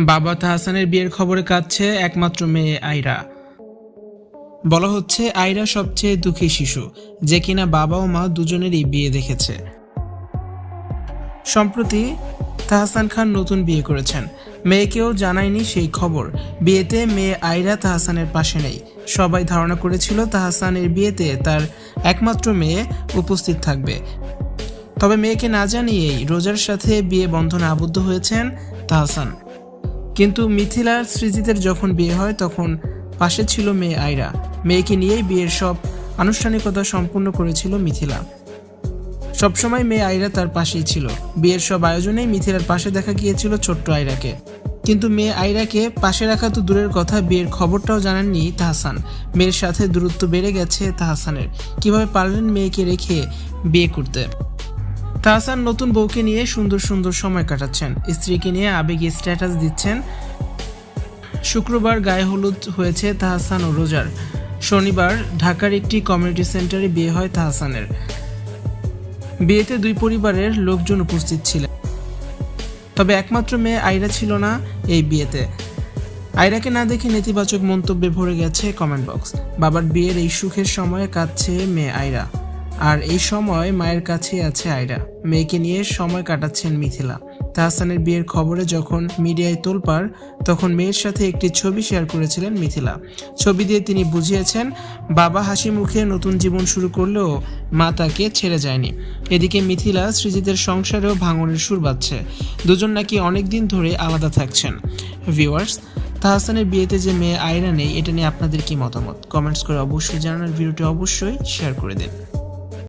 বাবা তাহসানের বিয়ের খবরে কাঁদছে একমাত্র মেয়ে আয়রা বলা হচ্ছে আয়রা সবচেয়ে দুঃখী শিশু, যে কিনা বাবা ও মা দুজনেরই বিয়ে দেখেছে। সম্প্রতি তাহসান খান নতুন বিয়ে করেছেন। মেয়েকেও জানায়নি সেই খবর। বিয়েতে মেয়ে আয়রা তাহসানের পাশে নেই। সবাই ধারণা করেছিল তাহসানের বিয়েতে তার একমাত্র মেয়ে উপস্থিত থাকবে। তবে মেয়েকে না জানিয়েই রোজার সাথে বিয়ে বন্ধনে আবদ্ধ হয়েছেন তাহসান। কিন্তু মিথিলার সৃজিতের যখন বিয়ে হয়, তখন পাশে ছিল মেয়ে আয়রা মেয়েকে নিয়েই বিয়ের সব আনুষ্ঠানিকতা সম্পূর্ণ করেছিল মিথিলা। সবসময় মেয়ে আয়রা তার পাশেই ছিল। বিয়ের সব আয়োজনেই মিথিলার পাশে দেখা গিয়েছিল ছোট্ট আয়রাকে কিন্তু মেয়ে আয়রাকে পাশে রাখা তো দূরের কথা, বিয়ের খবরটাও জানাননি তাহসান। মেয়ের সাথে দূরত্ব বেড়ে গেছে তাহসানের। কীভাবে পারলেন মেয়েকে রেখে বিয়ে করতে? তাহসান নতুন বউকে নিয়ে সুন্দর সুন্দর সময় কাটাচ্ছেন। স্ত্রীকে নিয়ে আবেগে স্ট্যাটাস দিচ্ছেন। শুক্রবার গায়ে হলুদ হয়েছে তাহসান ও রোজার। শনিবার ঢাকার একটি কমিউনিটি সেন্টারে বিয়ে হয় তাহসানের। বিয়েতে দুই পরিবারের লোকজন উপস্থিত ছিলেন। তবে একমাত্র মেয়ে আয়রা ছিল না এই বিয়েতে। আয়রাকে না দেখে নেতিবাচক মন্তব্যে ভরে গেছে কমেন্ট বক্স বাবার বিয়ের এই সুখের সময়ে কাটছে মেয়ে আয়রা আর এই সময় মায়ের কাছে আছে আয়রা। মেয়েকে নিয়ে সময় কাটাচ্ছেন মিথিলা। তাহসানের বিয়ের খবরে যখন মিডিয়ায় তোলপাড়, তখন মেয়ের সাথে একটি ছবি শেয়ার করেছিলেন মিথিলা। ছবি দিয়ে তিনি বুঝিয়েছেন, বাবা হাসি মুখে নতুন জীবন শুরু করলেও মা তাকে ছেড়ে যায়নি। এদিকে মিথিলা সৃজিতের সংসারেও ভাঙনের সুর বাজছে। দুজন নাকি অনেক দিন ধরে আলাদা থাকছেন। ভিউয়ার্স, তাহসানের বিয়েতে যে মেয়ে আয়রা নেই, এটা নিয়ে আপনাদের কি মতামত? কমেন্টস করে অবশ্যই জানানোর ভিডিওটি অবশ্যই শেয়ার করে দিন।